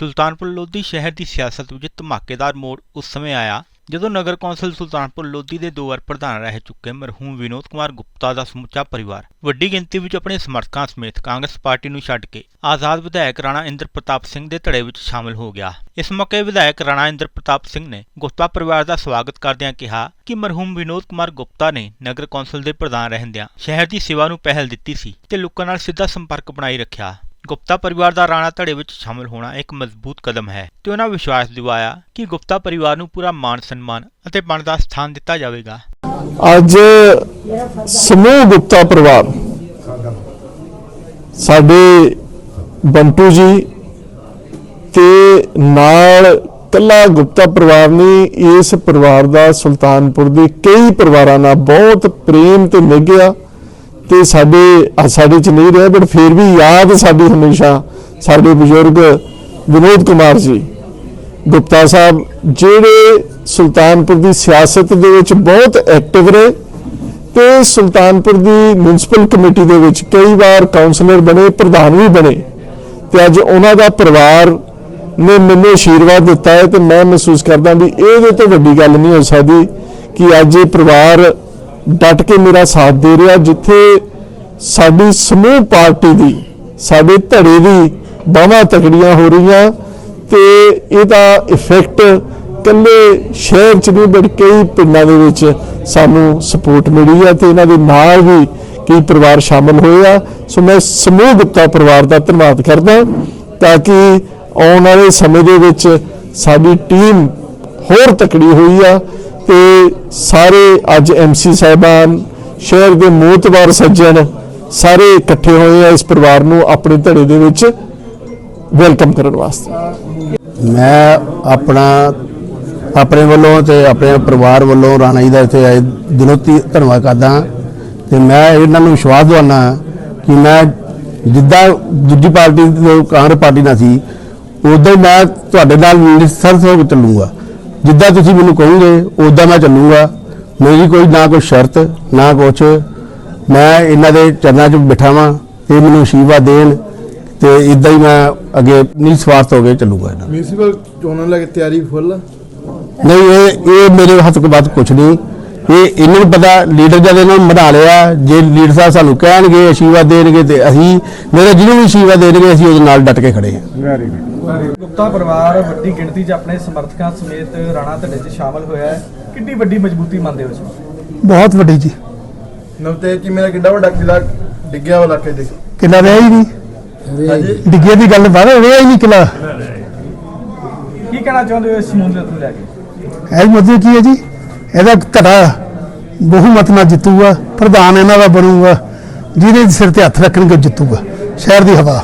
ਸੁਲਤਾਨਪੁਰ ਲੋਧੀ ਸ਼ਹਿਰ ਦੀ ਸਿਆਸਤ ਵਿੱਚ ਧਮਾਕੇਦਾਰ ਮੋੜ ਉਸ ਸਮੇਂ ਆਇਆ ਜਦੋਂ ਨਗਰ ਕੌਂਸਲ ਸੁਲਤਾਨਪੁਰ ਲੋਧੀ ਦੇ ਦੋ ਵਾਰ ਪ੍ਰਧਾਨ ਰਹਿ ਚੁੱਕੇ ਮਰਹੂਮ ਵਿਨੋਦ ਕੁਮਾਰ ਗੁਪਤਾ ਦਾ ਸਮੁੱਚਾ ਪਰਿਵਾਰ। ਵੱਡੀ ਗਿਣਤੀ ਵਿੱਚ ਆਪਣੇ ਸਮਰਥਕਾਂ ਸਮੇਤ ਕਾਂਗਰਸ ਪਾਰਟੀ ਨੂੰ ਛੱਡ ਕੇ ਆਜ਼ਾਦ ਵਿਧਾਇਕ ਰਾਣਾ ਇੰਦਰ ਪ੍ਰਤਾਪ ਸਿੰਘ ਦੇ ਧੜੇ ਵਿੱਚ ਸ਼ਾਮਲ ਹੋ ਗਿਆ। ਇਸ ਮੌਕੇ ਵਿਧਾਇਕ ਰਾਣਾ ਇੰਦਰ ਪ੍ਰਤਾਪ ਸਿੰਘ ਨੇ ਗੁਪਤਾ ਪਰਿਵਾਰ ਦਾ ਸਵਾਗਤ ਕਰਦਿਆਂ ਕਿਹਾ ਕਿ ਮਰਹੂਮ ਵਿਨੋਦ ਕੁਮਾਰ ਗੁਪਤਾ ਨੇ ਨਗਰ ਕੌਂਸਲ ਦੇ ਪ੍ਰਧਾਨ ਰਹਿੰਦਿਆਂ ਸ਼ਹਿਰ ਦੀ ਸੇਵਾ ਨੂੰ ਪਹਿਲ ਦਿੱਤੀ ਸੀ ਤੇ ਲੋਕਾਂ ਨਾਲ ਸਿੱਧਾ ਸੰਪਰਕ ਬਣਾਈ ਰੱਖਿਆ। ਗੁਪਤਾ ਪਰਿਵਾਰ ਦਾ ਰਾਣਾ ਧੜੇ ਵਿੱਚ ਸ਼ਾਮਲ ਹੋਣਾ ਇੱਕ ਮਜ਼ਬੂਤ ਕਦਮ ਹੈ ਤੇ ਉਹਨਾਂ ਵਿਸ਼ਵਾਸ ਦਿਵਾਇਆ ਕਿ ਗੁਪਤਾ ਪਰਿਵਾਰ ਨੂੰ ਪੂਰਾ ਮਾਣ ਸਨਮਾਨ ਅਤੇ ਬਣਦਾ ਸਥਾਨ ਦਿੱਤਾ ਜਾਵੇਗਾ। ਅੱਜ ਸਮੂਹ ਗੁਪਤਾ ਪਰਿਵਾਰ, ਸਾਡੇ ਬੰਟੂ ਜੀ ਤੇ ਨਾਲ ਕੱਲਾ ਗੁਪਤਾ ਪਰਿਵਾਰ ਨੇ ਇਸ ਪਰਿਵਾਰ ਦਾ ਸੁਲਤਾਨਪੁਰ ਦੇ ਕਈ ਪਰਿਵਾਰਾਂ ਨਾਲ ਬਹੁਤ ਪ੍ਰੇਮ ਤੇ ਨਿਗਿਆ ਤੇ ਸਾਡੇ ਸਾਡੇ ਚ ਨਹੀਂ ਰਿਹਾ ਬਟ ਫਿਰ ਵੀ ਯਾਦ ਸਾਡੀ ਹਮੇਸ਼ਾ ਸਾਡੇ ਬਜ਼ੁਰਗ ਵਿਨੋਦ ਕੁਮਾਰ ਜੀ, ਗੁਪਤਾ ਸਾਹਿਬ, ਜਿਹੜੇ ਸੁਲਤਾਨਪੁਰ ਦੀ ਸਿਆਸਤ ਦੇ ਵਿੱਚ ਬਹੁਤ ਐਕਟਿਵ ਰਹੇ ਤੇ ਸੁਲਤਾਨਪੁਰ ਦੀ ਮਿਊਨਿਸਪਲ ਕਮੇਟੀ ਦੇ ਵਿੱਚ ਕਈ ਵਾਰ ਕਾਉਂਸਲਰ ਬਣੇ, ਪ੍ਰਧਾਨ ਵੀ ਬਣੇ ਤੇ ਅੱਜ ਉਹਨਾਂ ਦਾ ਪਰਿਵਾਰ ਨੇ ਮੈਨੂੰ ਆਸ਼ੀਰਵਾਦ ਦਿੱਤਾ ਹੈ ਤੇ ਮੈਂ ਮਹਿਸੂਸ ਕਰਦਾ ਵੀ ਇਹਦੇ ਤੋਂ ਵੱਡੀ ਗੱਲ ਨਹੀਂ ਹੋ ਸਕਦੀ ਕਿ ਅੱਜ ਇਹ ਪਰਿਵਾਰ ਡਟ ਕੇ ਮੇਰਾ ਸਾਥ ਦੇ ਰਿਹਾ, ਜਿੱਥੇ ਸਾਡੀ ਸਮੂਹ ਪਾਰਟੀ ਦੀ, ਸਾਡੇ ਧੜੇ ਦੀ ਬਾਹਾਂ ਤਕੜੀਆਂ ਹੋ ਰਹੀਆਂ ਤੇ ਇਹਦਾ ਇਫੈਕਟ ਕੱਲੇ ਸ਼ਹਿਰ ਚ ਨਹੀਂ ਬਟ ਕਈ ਪਿੰਡਾਂ ਦੇ ਵਿੱਚ ਸਾਨੂੰ ਸਪੋਰਟ ਮਿਲੀ ਆ ਤੇ ਇਹਨਾਂ ਦੇ ਨਾਲ ਵੀ ਕਈ ਪਰਿਵਾਰ ਸ਼ਾਮਲ ਹੋਏ ਆ। ਸੋ ਮੈਂ ਸਮੂਹ ਗੁਪਤਾ ਪਰਿਵਾਰ ਦਾ ਧੰਨਵਾਦ ਕਰਦਾ ਤਾਂ ਕਿ ਆਉਣ ਵਾਲੇ ਸਮੇਂ ਦੇ ਵਿੱਚ ਸਾਡੀ ਟੀਮ ਹੋਰ ਤਕੜੀ ਹੋਈ ਆ। ਤੇ ਸਾਰੇ ਅੱਜ ਐਮਸੀ ਸਾਹਿਬਾਨ, ਸ਼ਹਿਰ ਦੇ ਮੋਤਬਾਰ ਸੱਜਣ ਸਾਰੇ ਇਕੱਠੇ ਹੋਏ ਆ ਇਸ ਪਰਿਵਾਰ ਨੂੰ ਆਪਣੇ ਧੜੇ ਦੇ ਵਿੱਚ ਵੈਲਕਮ ਕਰਨ ਵਾਸਤੇ। ਮੈਂ ਆਪਣਾ, ਆਪਣੇ ਵੱਲੋਂ ਤੇ ਆਪਣੇ ਪਰਿਵਾਰ ਵੱਲੋਂ ਰਾਣਾ ਜੀ ਦਾ ਇੱਥੇ ਆਏ ਦਿਲੋਂ ਧੰਨਵਾਦ ਕਰਦਾ ਹਾਂ ਤੇ ਮੈਂ ਇਹਨਾਂ ਨੂੰ ਵਿਸ਼ਵਾਸ ਦਿਵਾਉਣਾ ਕਿ ਮੈਂ ਜਿੱਦਾਂ ਦੂਜੀ ਪਾਰਟੀ ਤੋਂ ਕਾਂਗਰਸ ਪਾਰਟੀ ਨਾਲ ਸੀ, ਉਦਾਂ ਮੈਂ ਤੁਹਾਡੇ ਨਾਲ ਨਿਸਰਤ ਹੋ ਕੇ ਚੱਲੂਗਾ। ਜਿੱਦਾਂ ਤੁਸੀਂ ਮੈਨੂੰ ਕਹੋਗੇ ਉਦਾਂ ਮੈਂ ਚੱਲੂਗਾ। ਮੇਰੀ ਕੋਈ ਨਾ ਕੋਈ ਸ਼ਰਤ ਨਾ ਕੁਛ। ਮੈਂ ਇਹਨਾਂ ਦੇ ਚਰਨਾਂ 'ਚ ਬਿਠਾ ਵਾਂ ਤੇ ਮੈਨੂੰ ਆਸ਼ੀਰਵਾਦ ਦੇਣ ਤੇ ਇਦਾਂ ਹੀ ਮੈਂ ਅੱਗੇ ਨਿਸਵਾਰਥ ਹੋ ਕੇ ਚੱਲੂਗਾ ਇਹਨਾਂ। ਮਿਊਨਿਸਪਲ ਚੋਣਾਂ ਲੈ ਕੇ ਤਿਆਰੀ ਫੁੱਲ? ਨਹੀਂ ਇਹ ਇਹ ਮੇਰੇ ਹੱਥ ਕੋਲ ਬਾਤ ਕੁਛ ਨਹੀਂ। ਇਹ ਇਹਨਾਂ ਨੂੰ ਪਤਾ ਲੀਡਰ ਜਦ ਇਹਨਾਂ ਨੂੰ ਬਣਾ ਲਿਆ ਜੇ ਲੀਡਰ ਸਾਹਿਬ ਸਾਨੂੰ ਕਹਿਣਗੇ ਆਸ਼ੀਰਵਾਦ ਦੇਣਗੇ ਤੇ ਅਸੀਂ ਮੇਰੇ ਜਿਹਨੂੰ ਵੀ ਆਸ਼ੀਰਵਾਦ ਦੇਣਗੇ ਅਸੀਂ ਉਹਦੇ ਨਾਲ ਡਟ ਕੇ ਖੜੇ ਹਾਂ। ਗੁਪਤਾ ਪਰਿਵਾਰ ਵੱਡੀ ਗਿਣਤੀ 'ਚ ਆਪਣੇ ਸਮਰਥਕਾਂ ਸਮੇਤ ਰਾਣਾ ਧੜੇ 'ਚ ਸ਼ਾਮਲ ਹੋਇਆ ਹੈ। ਕਿੰਨੀ ਵੱਡੀ ਮਜ਼ਬੂਤੀ ਮੰਨਦੇ ਹੋ ਨੂੰ ਬਹੁਤ ਵੱਡੀ ਜੀ। ਨਵਤੇਜ ਜੀ ਮੇਰਾ ਕਿੱਡਾ ਵੱਡਾ ਕਿਲਾ ਡਿੱਗਿਆ ਵਾ ਇਲਾਕੇ ਦੇ। ਕਿਲਾ ਰਿਹਾ ਹੀ ਨਹੀਂ। ਹਾਂਜੀ। ਡਿੱਗੇ ਦੀ ਗੱਲ ਬਾਹਰ ਰਿਹਾ ਹੀ ਨਹੀਂ ਕਿਲਾ। ਕੀ ਕਹਿਣਾ ਚਾਹੁੰਦੇ ਹੋ ਇਸ ਸਮੂਲੀਅਤ ਨੂੰ ਲੈ ਕੇ? ਇਹ ਮਤਲਬ ਕੀ ਹੈ ਜੀ? ਇਹਦਾ ਧੜਾ ਬਹੁਮਤ ਨਾਲ ਜਿੱਤੂਗਾ ਪ੍ਰਧਾਨ ਇਹਨਾਂ ਦਾ ਬਣੂਗਾ ਜਿਹਦੇ ਸਿਰ ਤੇ ਹੱਥ ਰੱਖਣਗੇ ਜਿੱਤੂਗਾ ਸ਼ਹਿਰ ਦੀ ਹਵਾ।